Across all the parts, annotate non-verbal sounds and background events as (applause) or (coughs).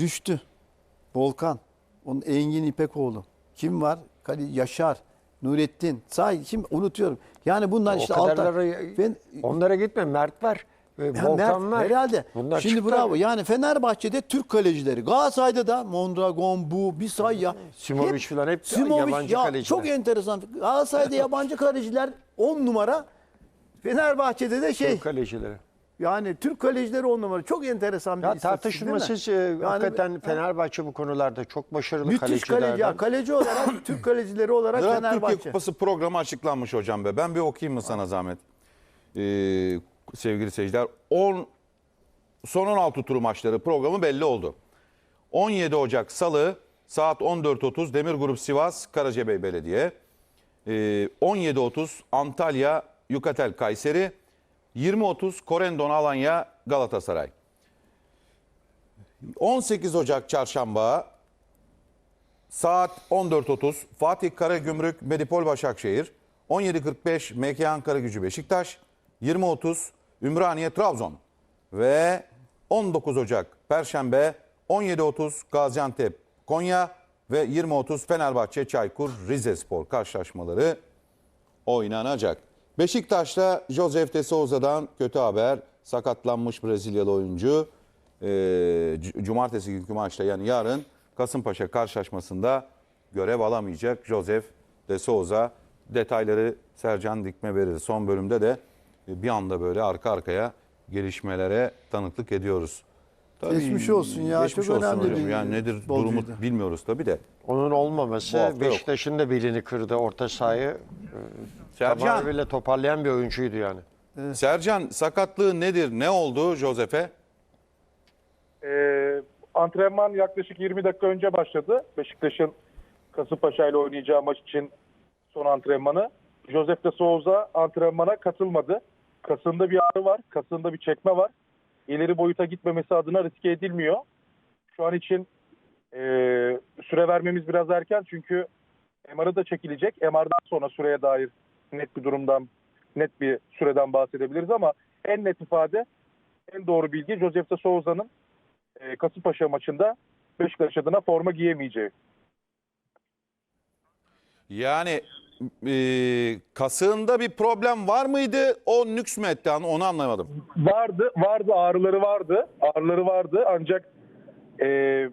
Rüştü, Volkan, onun Engin İpekoğlu. Kim var? Kale- Yaşar, Nurettin. Say kim unutuyorum. Yani bunlar O işte kadarları- Ben, Onlara gitme. Mert var. Volkan Mert, var. Herhalde. Bunlar Şimdi çıktı. bravo. Yani Fenerbahçe'de Türk kalecileri. Galatasaray'da da Mondragon, bu, bir say ya. Simovic Hep- falan hep Simovic, yabancı ya, kaleciler. Çok enteresan. Galatasaray'da yabancı kaleciler 10 numara. Fenerbahçe'de de şey Türk kalecileri. Yani Türk kalecileri 10 numara. Çok enteresan bir Ya istatistik değil mi? tartışmasız e, hakikaten ha, Fenerbahçe bu konularda çok başarılı müthiş kalecilerden. kaleci. Ya, kaleci olarak (coughs) Türk kalecileri olarak Ziraat Türkiye Fenerbahçe. Kupası programı açıklanmış hocam be. Ben bir okuyayım mı sana zahmet? Ee, sevgili seyirciler. 10 son 16 turu maçları programı belli oldu. 17 Ocak Salı saat 14.30 Demir Grup Sivas Karacabey Belediye. Ee, 17.30 Antalya Yukatel Kayseri. 20.30 Korendon Alanya Galatasaray. 18 Ocak Çarşamba Saat 14.30 Fatih Karagümrük Medipol Başakşehir. 17.45 MK Ankara Gücü Beşiktaş. 20.30 Ümraniye Trabzon. Ve 19 Ocak Perşembe 17.30 Gaziantep Konya ve 20.30 Fenerbahçe Çaykur Rizespor karşılaşmaları oynanacak. Beşiktaş'ta Josef de Souza'dan kötü haber. Sakatlanmış Brezilyalı oyuncu. C- cumartesi günkü maçta yani yarın Kasımpaşa karşılaşmasında görev alamayacak Josef de Souza. Detayları Sercan Dikme verir. Son bölümde de e, bir anda böyle arka arkaya gelişmelere tanıklık ediyoruz. Tabii, Geçmiş olsun ya, geçmiş çok olsun önemli hocam. Yani nedir durumu bilmiyoruz tabii de. Onun olmaması. Beşiktaş'ın da belini kırdı. Orta sahayı Sercan, tamamıyla toparlayan bir oyuncuydu yani. Sercan sakatlığı nedir? Ne oldu Josef'e? Ee, antrenman yaklaşık 20 dakika önce başladı. Beşiktaş'ın Kasımpaşa ile oynayacağı maç için son antrenmanı. Josep de Souza antrenmana katılmadı. Kasında bir ağrı var, kasında bir çekme var. İleri boyuta gitmemesi adına riske edilmiyor. Şu an için e, süre vermemiz biraz erken çünkü MR'ı da çekilecek. MR'dan sonra süreye dair net bir durumdan, net bir süreden bahsedebiliriz ama en net ifade, en doğru bilgi Josep de Souza'nın e, Kasımpaşa maçında Beşiktaş adına forma giyemeyeceği. Yani e, kasığında bir problem var mıydı? O nüks mü etti? Onu anlamadım. Vardı, vardı ağrıları vardı, ağrıları vardı ancak e,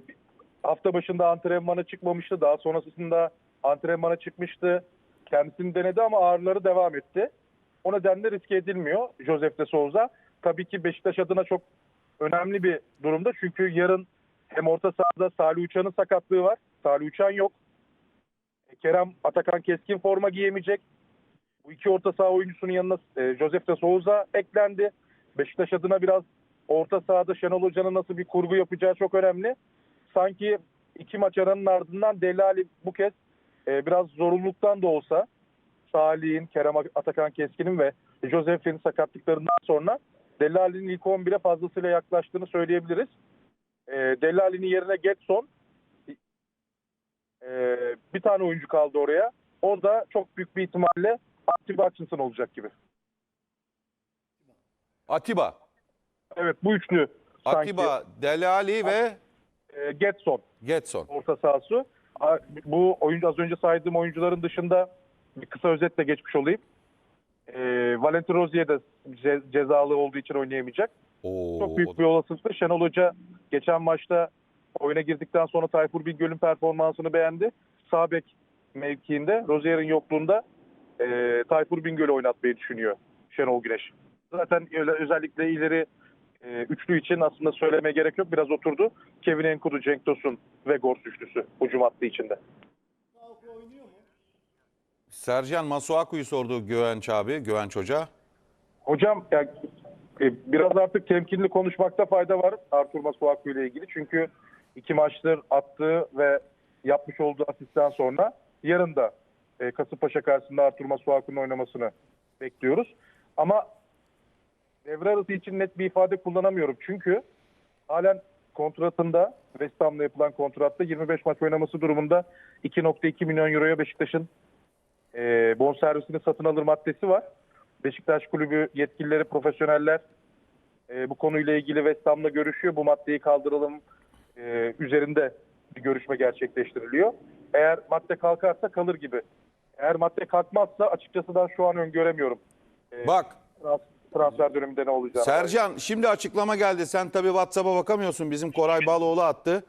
hafta başında antrenmana çıkmamıştı. Daha sonrasında antrenmana çıkmıştı. Kendisini denedi ama ağrıları devam etti. O nedenle riske edilmiyor Josef de Souza. Tabii ki Beşiktaş adına çok önemli bir durumda. Çünkü yarın hem orta sahada Salih Uçan'ın sakatlığı var. Salih Uçan yok. Kerem Atakan Keskin forma giyemeyecek. Bu iki orta saha oyuncusunun yanına e, de Souza eklendi. Beşiktaş adına biraz orta sahada Şenol Hoca'nın nasıl bir kurgu yapacağı çok önemli. Sanki iki maç aranın ardından Delali bu kez e, biraz zorunluluktan da olsa Salih'in, Kerem Atakan Keskin'in ve Josef'in sakatlıklarından sonra Delali'nin ilk 11'e fazlasıyla yaklaştığını söyleyebiliriz. E, Delali'nin yerine Getson e, bir tane oyuncu kaldı oraya. O da çok büyük bir ihtimalle Atiba Hutchinson olacak gibi. Atiba. Evet bu üçlü sanki Atiba, Delali ve e, Getson Getson. orta sahası. Bu oyuncu az önce saydığım oyuncuların dışında bir kısa özetle geçmiş olayım. E, Valentin Rozier de ce- cezalı olduğu için oynayamayacak. Oo, Çok büyük bir olasılıkla Şenol Hoca geçen maçta oyuna girdikten sonra Tayfur Bingöl'ün performansını beğendi. Sağ bek mevkiinde Rozier'in yokluğunda e, Tayfur Bingöl'ü oynatmayı düşünüyor Şenol Güneş. Zaten özellikle ileri e, üçlü için aslında söylemeye gerek yok. Biraz oturdu. Kevin Enkudu, Cenk Tosun ve Gors üçlüsü hücum hattı içinde. Sercan Masuaku'yu sordu Güvenç abi, Güvenç Hoca. Hocam ya, e, biraz artık temkinli konuşmakta fayda var Artur Masuaku ile ilgili. Çünkü iki maçtır attığı ve yapmış olduğu asistten sonra yarın da e, Kasımpaşa karşısında Artur Masuaku'nun oynamasını bekliyoruz. Ama devre arası için net bir ifade kullanamıyorum. Çünkü halen kontratında West Ham'la yapılan kontratta 25 maç oynaması durumunda 2.2 milyon euroya Beşiktaş'ın e, bonservisini satın alır maddesi var. Beşiktaş Kulübü yetkilileri, profesyoneller e, bu konuyla ilgili West Ham'la görüşüyor. Bu maddeyi kaldıralım, e, üzerinde bir görüşme gerçekleştiriliyor. Eğer madde kalkarsa kalır gibi. Eğer madde kalkmazsa açıkçası ben şu an öngöremiyorum. Bak Trans- Transfer döneminde ne olacağını. Sercan şimdi açıklama geldi. Sen tabii WhatsApp'a bakamıyorsun. Bizim Koray Baloğlu attı.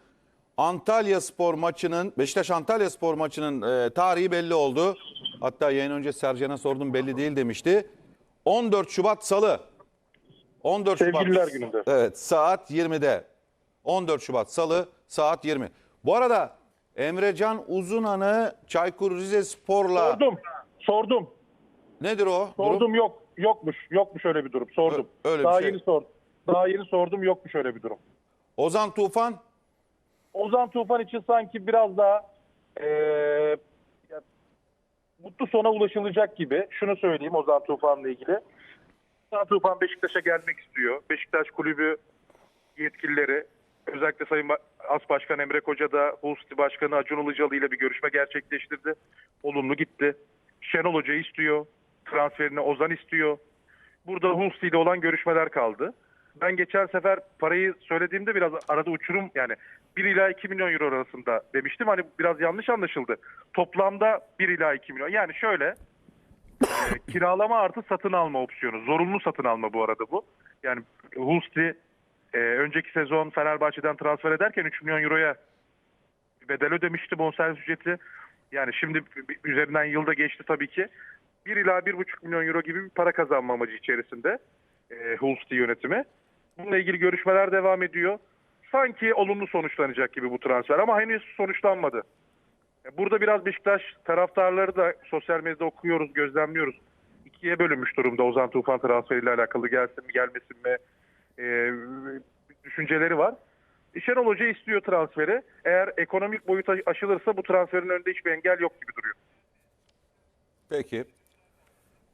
Antalya Spor maçının, Beşiktaş Antalya Spor maçının e, tarihi belli oldu. Hatta yayın önce Sercan'a sordum belli değil demişti. 14 Şubat Salı. 14 Şubat. Sevgililer gününde. Evet saat 20'de. 14 Şubat Salı saat 20. Bu arada Emrecan Uzunan'ı Çaykur Rizespor'la Sordum. Sordum. Nedir o? Sordum durum? yok. Yokmuş. Yokmuş öyle bir durum. Sordum. Ö- öyle bir Daha şey. yeni sordum. Daha yeni sordum. Yokmuş öyle bir durum. Ozan Tufan Ozan Tufan için sanki biraz daha eee, ya, mutlu sona ulaşılacak gibi. Şunu söyleyeyim Ozan Tufan'la ilgili. Ozan Tufan Beşiktaş'a gelmek istiyor. Beşiktaş kulübü yetkilileri özellikle Sayın As Başkan Emre Koca da Hulsti Başkanı Acun Ilıcalı ile bir görüşme gerçekleştirdi. Olumlu gitti. Şenol Hoca istiyor. Transferini Ozan istiyor. Burada Hulsti ile olan görüşmeler kaldı. Ben geçen sefer parayı söylediğimde biraz arada uçurum yani 1 ila 2 milyon euro arasında demiştim. Hani biraz yanlış anlaşıldı. Toplamda 1 ila 2 milyon. Yani şöyle e, (laughs) kiralama artı satın alma opsiyonu. Zorunlu satın alma bu arada bu. Yani Hulsti e, önceki sezon Fenerbahçe'den transfer ederken 3 milyon euroya bedel ödemişti bonservis ücreti. Yani şimdi üzerinden yılda geçti tabii ki. 1 ila 1,5 milyon euro gibi bir para kazanma amacı içerisinde e, Hulsti yönetimi. Bununla ilgili görüşmeler devam ediyor. Sanki olumlu sonuçlanacak gibi bu transfer ama henüz sonuçlanmadı. E, Burada biraz Beşiktaş taraftarları da sosyal medyada okuyoruz, gözlemliyoruz. İkiye bölünmüş durumda Ozan Tufan transferiyle alakalı gelsin mi gelmesin mi e, düşünceleri var. E, Şenol Hoca istiyor transferi. Eğer ekonomik boyut aşılırsa bu transferin önünde hiçbir engel yok gibi duruyor. Peki.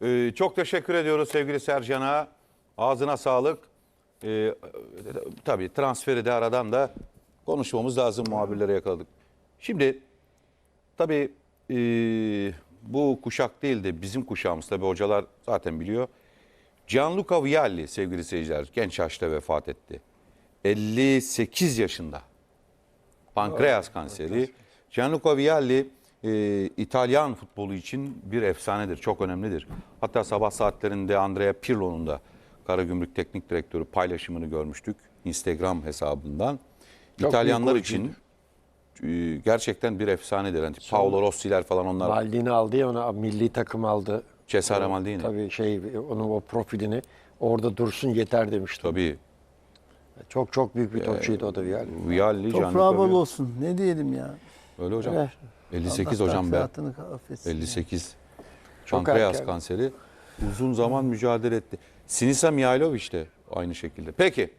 Ee, çok teşekkür ediyoruz sevgili Sercan'a. Ağzına sağlık. Ee, tabii transferi de aradan da konuşmamız lazım muhabirlere yakaladık. Şimdi tabii ee, bu kuşak değil de bizim kuşağımız tabii hocalar zaten biliyor. Gianluca Vialli sevgili seyirciler genç yaşta vefat etti. 58 yaşında. Pankreas kanseri. Gianluca Vialli e, İtalyan futbolu için bir efsanedir, çok önemlidir. Hatta sabah saatlerinde Andrea Pirlo'nun da Karagümrük Teknik Direktörü paylaşımını görmüştük Instagram hesabından. Çok İtalyanlar için e, gerçekten bir efsanedir. Yani Paolo Rossi'ler falan onlar. Maldini aldı ya ona milli takım aldı. Cesare Maldini. Tabii şey onun o profilini orada dursun yeter demiştim. Tabii. Çok çok büyük bir topçuydu o da yani. Vialli, Toprağı bol Vialli. olsun. Ne diyelim ya. Öyle hocam. Evet. 58 Allah hocam be. hayatını affetsin. 58. Çok Pankreas erken. kanseri. Uzun zaman mücadele etti. Sinisa Mihailovic de aynı şekilde. Peki.